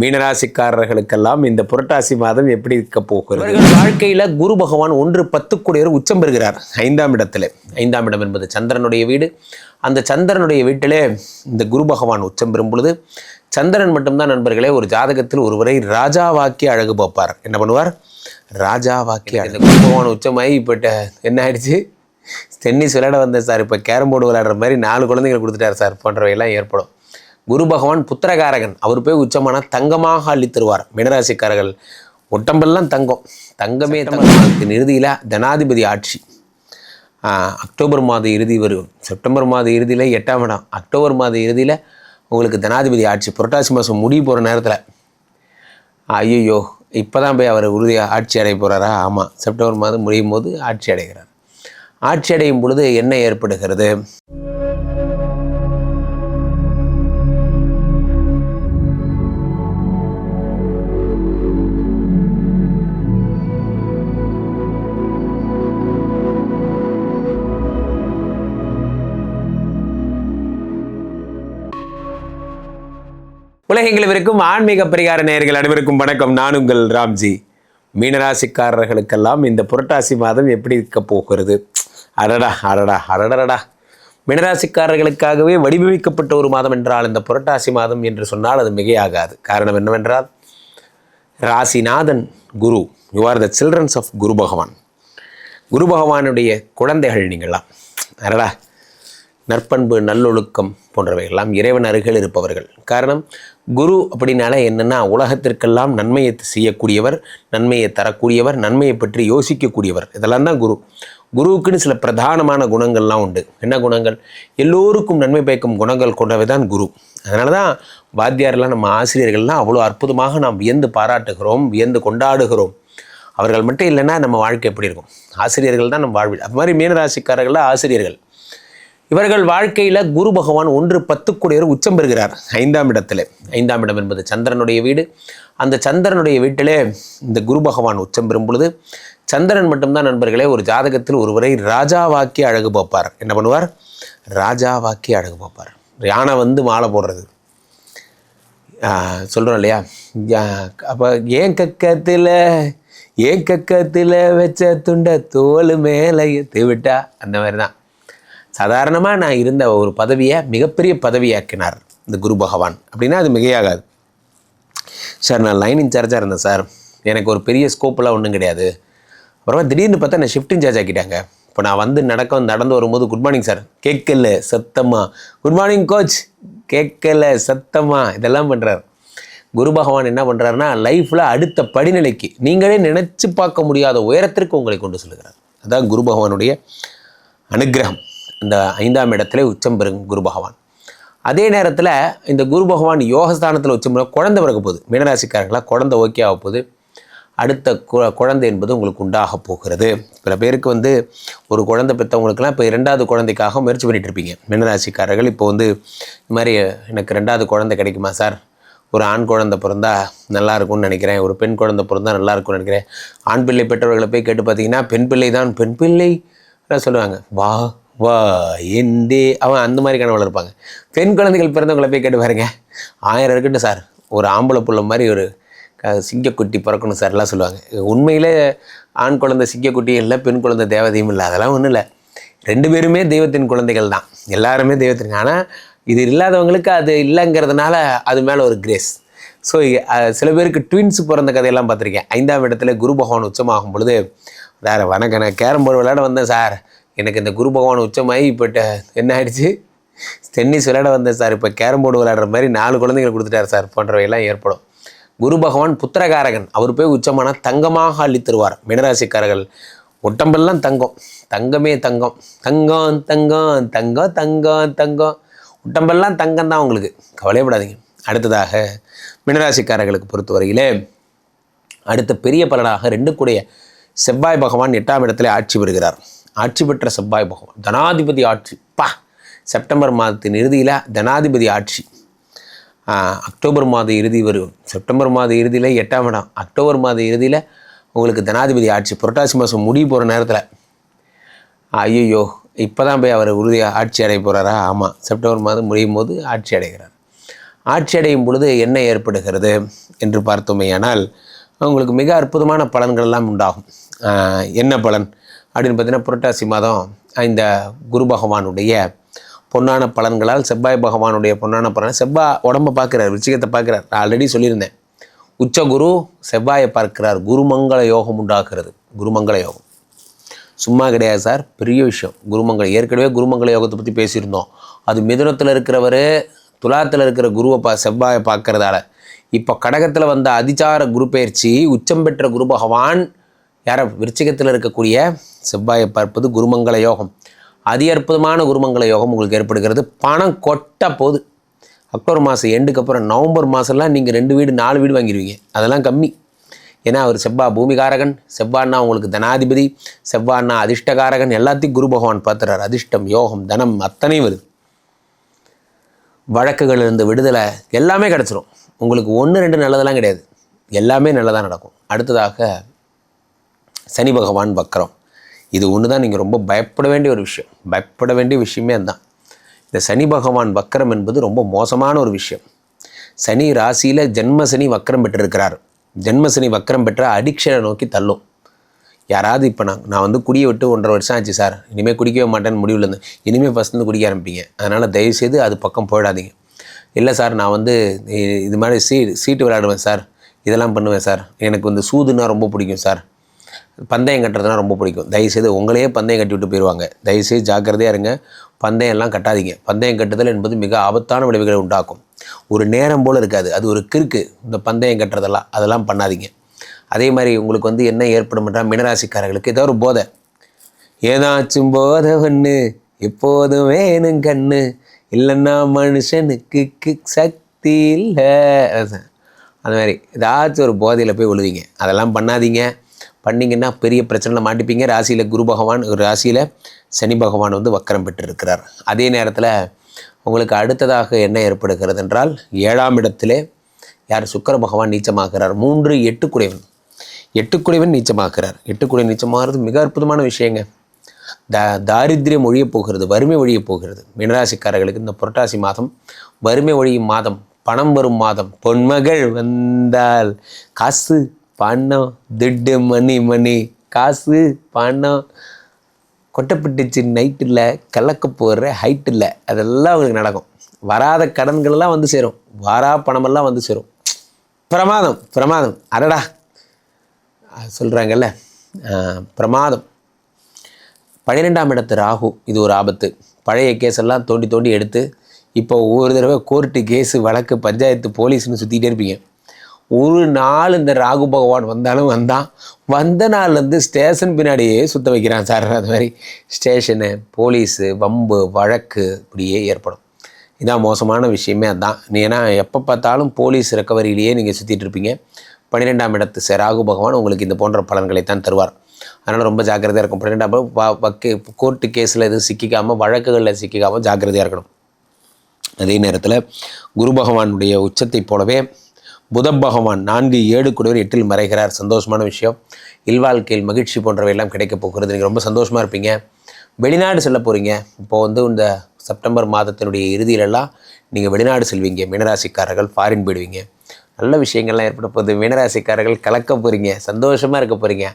மீனராசிக்காரர்களுக்கெல்லாம் இந்த புரட்டாசி மாதம் எப்படி இருக்க போகிறது? வாழ்க்கையில் குரு பகவான் ஒன்று பத்துக்குடையர் உச்சம் பெறுகிறார். ஐந்தாம் இடத்துல. ஐந்தாம் இடம் என்பது சந்திரனுடைய வீடு. அந்த சந்திரனுடைய வீட்டிலே இந்த குரு பகவான் உச்சம் பெறும் பொழுது சந்திரன் மட்டும்தான் நண்பர்களே ஒரு ஜாதகத்தில் ஒருவரை ராஜாவாக்கி அழகு பார்ப்பார். என்ன பண்ணுவார்? ராஜாவாக்கி அழகு. குரு பகவான் உச்சமாகி இப்போ என்ன ஆயிடுச்சு? டென்னிஸ் விளையாட வந்தேன் சார். இப்போ கேரம் போர்டு விளையாடுற மாதிரி நாலு குழந்தைங்களை கொடுத்துட்டார் சார். போன்றவையெல்லாம் ஏற்படும். குரு பகவான் புத்திரகாரகன். அவர் போய் உச்சமான தங்கமாக அள்ளி தருவார் மீனராசிக்காரர்கள் ஒட்டம்பெல்லாம் தங்கம். தங்கமே தங்கத்தின் இறுதியில் ஜனாதிபதி ஆட்சி. அக்டோபர் மாத இறுதி வரும். செப்டம்பர் மாத இறுதியில் எட்டாம் இடம். அக்டோபர் மாத இறுதியில் உங்களுக்கு ஜனாதிபதி ஆட்சி. புரட்டாசி மாதம் முடிய போகிற நேரத்தில். ஐயோ இப்போ தான் போய் அவர் உறுதியாக ஆட்சி அடைய போகிறாரா ஆமாம் செப்டம்பர் மாதம் முடியும் போது ஆட்சி அடைகிறார். ஆட்சி அடையும் பொழுது என்ன ஏற்படுகிறது? உலகெங்கிலும் இருக்கும் ஆன்மீக பரிகார நேயர்கள் அனைவருக்கும் வணக்கம். நான் உங்கள் ராம்ஜி. மீனராசிக்காரர்களுக்கெல்லாம் இந்த புரட்டாசி மாதம் எப்படி இருக்க போகிறது? அடடா அடடா அடடடா மீனராசிக்காரர்களுக்காகவே வடிவமைக்கப்பட்ட ஒரு மாதம் என்றால் இந்த புரட்டாசி மாதம் என்று சொன்னால் அது மிகையாகாது. காரணம் என்னவென்றால் ராசிநாதன் Guru you are the childrens of Guru Bhagavan. Guru பகவானுடைய குழந்தைகள் நீங்களாம் அடடா நற்பண்பு நல்லொழுக்கம் போன்றவைகள்லாம் இறைவன் அருகில் இருப்பவர்கள். காரணம் குரு அப்படின்னாலே என்னென்னா உலகத்திற்கெல்லாம் நன்மையை செய்யக்கூடியவர் நன்மையை தரக்கூடியவர் நன்மையை பற்றி யோசிக்கக்கூடியவர். இதெல்லாம் தான் குரு. குருவுக்குன்னு சில பிரதானமான குணங்கள்லாம் உண்டு. என்ன குணங்கள்? எல்லோருக்கும் நன்மை பயக்கும் குணங்கள் கொண்டவை தான் குரு. அதனால தான் வாத்தியாரெல்லாம் நம்ம ஆசிரியர்கள்லாம் அவ்வளோ அற்புதமாக நாம் வியந்து பாராட்டுகிறோம் வியந்து கொண்டாடுகிறோம். அவர்கள் மட்டும் இல்லைன்னா நம்ம வாழ்க்கை எப்படி இருக்கும்? ஆசிரியர்கள் தான் நம்ம வாழ்வில். அது மாதிரி மீனராசிக்காரர்கள் ஆசிரியர்கள். இவர்கள் வாழ்க்கையில் குரு பகவான் ஒன்று பத்துக்குடையர் உச்சம் பெறுகிறார். ஐந்தாம் இடத்துல. ஐந்தாம் இடம் என்பது சந்திரனுடைய வீடு. அந்த சந்திரனுடைய வீட்டிலே இந்த குரு பகவான் உச்சம் பெறும் பொழுது சந்திரன் மட்டும்தான் நண்பர்களே ஒரு ஜாதகத்தில் ஒருவரை ராஜாவாக்கி அழகு பார்ப்பார். என்ன பண்ணுவார்? ராஜாவாக்கி அழகு பார்ப்பார். யானை வந்து மாலை போடுறது. சொல்கிறோம் இல்லையா? அப்போ ஏன் கக்கத்தில் ஏன் கக்கத்தில் வச்ச துண்ட தோல் மேலே ஏற்றி விட்டா? அந்த மாதிரி தான் சாதாரணமாக நான் இருந்த ஒரு பதவியை மிகப்பெரிய பதவியாக்கினார் இந்த குரு பகவான். அப்படின்னா அது மிகையாகாது. சார் நான் லைன் இன்சார்ஜாக இருந்தேன் சார். எனக்கு ஒரு பெரிய ஸ்கோப்பெல்லாம் ஒன்றும் கிடையாது. அப்புறமா திடீர்னு பார்த்தா நான் ஷிஃப்ட் இன்சார்ஜ் ஆக்கிட்டாங்க. இப்போ நான் வந்து நடக்க நடந்து வரும்போது குட் மார்னிங் சார் கேட்கல சத்தமாக குட் மார்னிங் கோச் கேட்கல சத்தமாக இதெல்லாம் பண்ணுறார் குரு பகவான் என்ன பண்ணுறாருன்னா லைஃப்பில் அடுத்த படிநிலைக்கு நீங்களே நினச்சி பார்க்க முடியாத உயரத்திற்கு உங்களை கொண்டு செல்கிறார் அதான் குரு பகவானுடைய அனுக்கிரகம் இந்த ஐந்தாம் இடத்துல உச்சம் பெறும் குரு பகவான். அதே நேரத்தில் இந்த குரு பகவான் யோகஸ்தானத்தில் உச்சம் பெறும் குழந்தை பிறக்க போகுது. மீனராசிக்காரங்களா குழந்தை ஓகே ஆக போகுது. அடுத்த கு- குழந்தை என்பது உங்களுக்கு உண்டாக போகிறது. சில பேருக்கு வந்து ஒரு குழந்தை பெற்றவங்களுக்குலாம் இப்போ இரண்டாவது குழந்தைக்காக முயற்சி பண்ணிகிட்டு இருப்பீங்க. மீனராசிக்காரர்கள் இப்போ வந்து இந்த மாதிரி எனக்கு ரெண்டாவது குழந்தை கிடைக்குமா சார்? ஒரு ஆண் குழந்தை பிறந்தா நல்லா இருக்கும்னு நினைக்கிறேன். ஒரு பெண் குழந்தை பிறந்தா நல்லா இருக்கும்னு நினைக்கிறேன். ஆண் பிள்ளை பெற்றவர்களை போய் கேட்டு பார்த்தீங்கன்னா பெண் பிள்ளை தான் பெண் பிள்ளை. எல்லாம் சொல்லுவாங்க. வா வா எந்தே. அவன் அந்த மாதிரி கனவுல இருப்பாங்க. பெண் குழந்தைகள் பிறந்தவங்களை போய் கேட்டு பாருங்க. ஆயிரம் இருக்கட்டும் சார். ஒரு ஆம்பளை புள்ள மாதிரி ஒரு க- சிங்கக்குட்டி பிறக்கணும் சார் எல்லாம் சொல்லுவாங்க. உண்மையிலே ஆண் குழந்தை சிங்கக்குட்டியும் இல்லை பெண் குழந்தை தேவதையும் இல்லை. அதெல்லாம் ஒன்றும் இல்லை. ரெண்டு பேருமே தெய்வத்தின் குழந்தைகள் தான். எல்லாருமே தெய்வத்தின். ஆனால் இது இல்லாதவங்களுக்கு அது இல்லைங்கிறதுனால அது மேலே ஒரு கிரேஸ் ஸோ சில பேருக்கு ட்வின்ஸ் பிறந்த கதையெல்லாம் பார்த்துருக்கேன். ஐந்தாம் இடத்துல குரு பகவான் உச்சமாகும் பொழுது வேறு வணக்கம் நான் கேரம் போர்டு விளையாட வந்தேன் சார். எனக்கு இந்த குரு பகவான் உச்சமாகி இப்போ என்ன ஆயிடுச்சு? டென்னிஸ் விளையாட வந்தேன் சார் இப்போ கேரம் போர்டு விளையாடுற மாதிரி நாலு குழந்தைகள் கொடுத்துட்டார் சார் போன்றவையெல்லாம் ஏற்படும். குரு பகவான் புத்திரகாரகன். அவர் போய் உச்சமான தங்கமாக அள்ளி தருவார் ஒட்டம்பெல்லாம் தங்கம். தங்கமே தங்கம். தங்கம் தங்கம் தங்கம் தங்கம் தங்கம். ஒட்டம்பெல்லாம் தங்கம் தான் உங்களுக்கு. கவலையப்படாதீங்க. அடுத்ததாக மினராசிக்காரர்களுக்கு பொறுத்தவரையிலே அடுத்த பெரிய பலனாக ரெண்டு கூடிய செவ்வாய் பகவான் எட்டாம் இடத்துல ஆட்சி பெறுகிறார் ஆட்சி பெற்ற செவ்வாய் பகவான். தனாதிபதி ஆட்சி. பா செப்டம்பர் மாதத்தின் இறுதியில் தனாதிபதி ஆட்சி. அக்டோபர் மாத இறுதி வரும். செப்டம்பர் மாத இறுதியில் எட்டாம் இடம். அக்டோபர் மாத இறுதியில் உங்களுக்கு தனாதிபதி ஆட்சி. புரட்டாசி மாதம் முடிய போகிற நேரத்தில். ஐயோ இப்போ தான் போய் அவர் உறுதியாக ஆட்சி அடைய போகிறாரா ஆமாம் செப்டம்பர் மாதம் முடியும் போது ஆட்சி அடைகிறார். ஆட்சி அடையும் பொழுது என்ன ஏற்படுகிறது என்று பார்த்தோமேயானால் உங்களுக்கு மிக அற்புதமான பலன்கள் எல்லாம் உண்டாகும். என்ன பலன்? அப்படின்னு பார்த்தீங்கன்னா புரட்டாசி மாதம் இந்த குரு பகவானுடைய பொன்னான பலன்களால் செவ்வாய் பகவானுடைய பொன்னான பலன் செவ்வாய் உடம்பை பார்க்குறார் விருச்சிகத்தை பார்க்குறார். நான் ஆல்ரெடி சொல்லியிருந்தேன். உச்ச குரு செவ்வாயை பார்க்கிறார். குருமங்கள யோகம் உண்டாக்குறது. குருமங்கள யோகம். சும்மா கிடையாது சார். பெரிய விஷயம். குருமங்கள ஏற்கனவே குருமங்கள யோகத்தை பற்றி பேசியிருந்தோம். அது மிதுனத்தில் இருக்கிறவர் துலாத்தில் இருக்கிற குருவை பா செவ்வாயை பார்க்கறதால. இப்போ கடகத்தில் வந்த அதிச்சார குரு பயிற்சி உச்சம் பெற்ற குரு பகவான் யார விருச்சிகத்தில் இருக்கக்கூடிய செவ்வாயை பார்ப்பது குருமங்கள யோகம். அதி அற்புதமான குருமங்கள யோகம் உங்களுக்கு ஏற்படுகிறது. பணம் கொட்ட போது அக்டோபர் மாதம் எண்டுக்கு அப்புறம் நவம்பர் மாதம்லாம் நீங்கள் ரெண்டு வீடு நாலு வீடு வாங்கிடுவீங்க அதெல்லாம் கம்மி. ஏன்னா அவர் செவ்வா பூமிகாரகன். செவ்வான்னா உங்களுக்கு தனாதிபதி. செவ்வான்னா அதிர்ஷ்டகாரகன். எல்லாத்தையும் குரு பகவான் பார்த்துறாரு. அதிர்ஷ்டம் யோகம் தனம் அத்தனையும் வருது. வழக்குகளிலிருந்து விடுதலை எல்லாமே கிடச்சிரும். உங்களுக்கு ஒன்று ரெண்டு நல்லதெல்லாம் கிடையாது. எல்லாமே நல்லதாக நடக்கும். அடுத்ததாக சனி பகவான் வக்கரம். இது ஒன்று தான் நீங்கள் ரொம்ப பயப்பட வேண்டிய ஒரு விஷயம். பயப்பட வேண்டிய விஷயமே அதுதான். இந்த சனி பகவான் வக்கரம் என்பது ரொம்ப மோசமான ஒரு விஷயம். சனி ராசியில் ஜென்ம சனி வக்கரம் பெற்றிருக்கிறார். ஜென்ம சனி வக்கரம் பெற்ற அடிக்ஷனை நோக்கி தள்ளும். யாராவது இப்போ நான் நான் வந்து குடியை விட்டு ஒன்றரை வருஷம் ஆச்சு சார். இனிமேல் குடிக்கவே மாட்டேன்னு முடிவில் இருந்தேன் இனிமேல் ஃபஸ்ட்டு குடிக்க ஆரம்பிப்பீங்க. அதனால் தயவுசெய்து அது பக்கம் போயிடாதீங்க. இல்லை சார் நான் வந்து இது மாதிரி சீ சீட்டு விளையாடுவேன் சார். இதெல்லாம் பண்ணுவேன் சார். எனக்கு வந்து சூதுன்னா ரொம்ப பிடிக்கும் சார். பந்தயம் கட்டுறதுனா ரொம்ப பிடிக்கும். தயவுசெய்து உங்களையே பந்தயம் கட்டி விட்டு போயிடுவாங்க தயவுசெய்து ஜாக்கிரதையாக இருங்க. பந்தயம் எல்லாம் கட்டாதீங்க. பந்தயம் கட்டுதல் என்பது மிக ஆபத்தான விளைவுகளை உண்டாக்கும். ஒரு நேரம் போல் இருக்காது. அது ஒரு கிறுக்கு. இந்த பந்தயம் கட்டுறதெல்லாம் அதெல்லாம் பண்ணாதீங்க. அதே மாதிரி உங்களுக்கு வந்து என்ன ஏற்படும்ன்றா மினராசிக்காரர்களுக்கு ஏதோ ஒரு போதை. ஏதாச்சும் போதை ஒன்று எப்போதும் வேணும் கண்ணு. இல்லைன்னா மனுஷனுக்கு கிக் சக்தி இல்லை. அந்த மாதிரி. ஏதாச்சும் ஒரு போதையில் போய் விழுவீங்க அதெல்லாம் பண்ணாதீங்க. பண்ணீங்கன்னா பெரிய பிரச்சனையில் மாட்டிப்பீங்க. ராசியில் குரு பகவான் ஒரு ராசியில் சனி பகவான் வந்து வக்கரம் பெற்றிருக்கிறார். அதே நேரத்தில் உங்களுக்கு அடுத்ததாக என்ன ஏற்படுகிறது என்றால் ஏழாம் இடத்திலே யார்? சுக்கர பகவான் நீச்சமாகிறார். மூன்று எட்டுக்குடையவன் எட்டுக்குடையவன் நீச்சமாகிறார். எட்டுக்குடையவன் நீச்சமாகிறது மிக அற்புதமான விஷயங்க. த தாரித்ரியம் ஒழியப் போகிறது வறுமை ஒழியப் போகிறது. மீனராசிக்காரர்களுக்கு இந்த புரட்டாசி மாதம் வறுமை ஒழியும் மாதம் பணம் வரும் மாதம். பொன்மகள் வந்தால் காசு பணம் திட்டு மணி மணி காசு பணம். கொட்டப்பட்டுச்சு நைட்டில் கலக்க போகிற ஹைட்டில் அதெல்லாம் அவங்களுக்கு நடக்கும். வராத கடன்களெல்லாம் வந்து சேரும். வாரா பணமெல்லாம் வந்து சேரும். பிரமாதம் பிரமாதம். அடடா. சொல்கிறாங்கல்ல பிரமாதம். பன்னிரெண்டாம் இடத்து ராகு இது ஒரு ஆபத்து. பழைய கேஸ் எல்லாம் தோண்டி தோண்டி எடுத்து இப்போ ஒவ்வொரு தடவை கோர்ட்டு கேஸு வழக்கு பஞ்சாயத்து போலீஸ்னு சுற்றிக்கிட்டே இருப்பீங்க. ஒரு நாள் இந்த ராகு பகவான் வந்தாலும் வந்தான். வந்த நாள்லேருந்து ஸ்டேஷன் பின்னாடியே சுத்த வைக்கிறான் சார். அது மாதிரி ஸ்டேஷனு போலீஸு வம்பு வழக்கு இப்படியே ஏற்படும். இதான் மோசமான விஷயமே அதுதான் நீ ஏன்னா எப்போ பார்த்தாலும் போலீஸ் ரெக்கவரியிலேயே நீங்கள் சுற்றிட்டு இருப்பீங்க. பன்னிரெண்டாம் இடத்து சார் ராகு பகவான் உங்களுக்கு இந்த போன்ற பலன்களை தான் தருவார். அதனால் ரொம்ப ஜாக்கிரதையாக இருக்கும் பன்னிரெண்டாம் வக்கு வ- கோர்ட்டு கேஸில் எதுவும் சிக்கிக்காமல் வழக்குகளில் சிக்கிக்காமல் ஜாக்கிரதையாக இருக்கணும். அதே நேரத்தில் குரு பகவானுடைய உச்சத்தைப் போலவே புத பகவான் நான்கு ஏழு கூடவர் எட்டில் மறைகிறார். சந்தோஷமான விஷயம். இல்வாழ்க்கையில் மகிழ்ச்சி போன்றவை எல்லாம் கிடைக்கப் போகிறது. நீங்கள் ரொம்ப சந்தோஷமாக இருப்பீங்க. வெளிநாடு செல்ல போகிறீங்க இப்போ வந்து இந்த செப்டம்பர் மாதத்தினுடைய இறுதியிலெல்லாம் நீங்கள் வெளிநாடு செல்வீங்க. மீனராசிக்காரர்கள் ஃபாரின் போயிடுவீங்க. நல்ல விஷயங்கள்லாம் ஏற்பட போகுது. மீனராசிக்காரர்கள் கலக்க போகிறீங்க சந்தோஷமாக இருக்க போகிறீங்க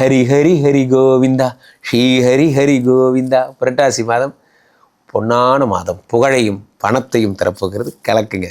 ஹரி ஹரி ஹரி கோவிந்தா. ஸ்ரீ ஹரி ஹரி கோவிந்தா. புரட்டாசி மாதம் பொன்னான மாதம். புகழையும் பணத்தையும் தரப்போகிறது. கலக்குங்க.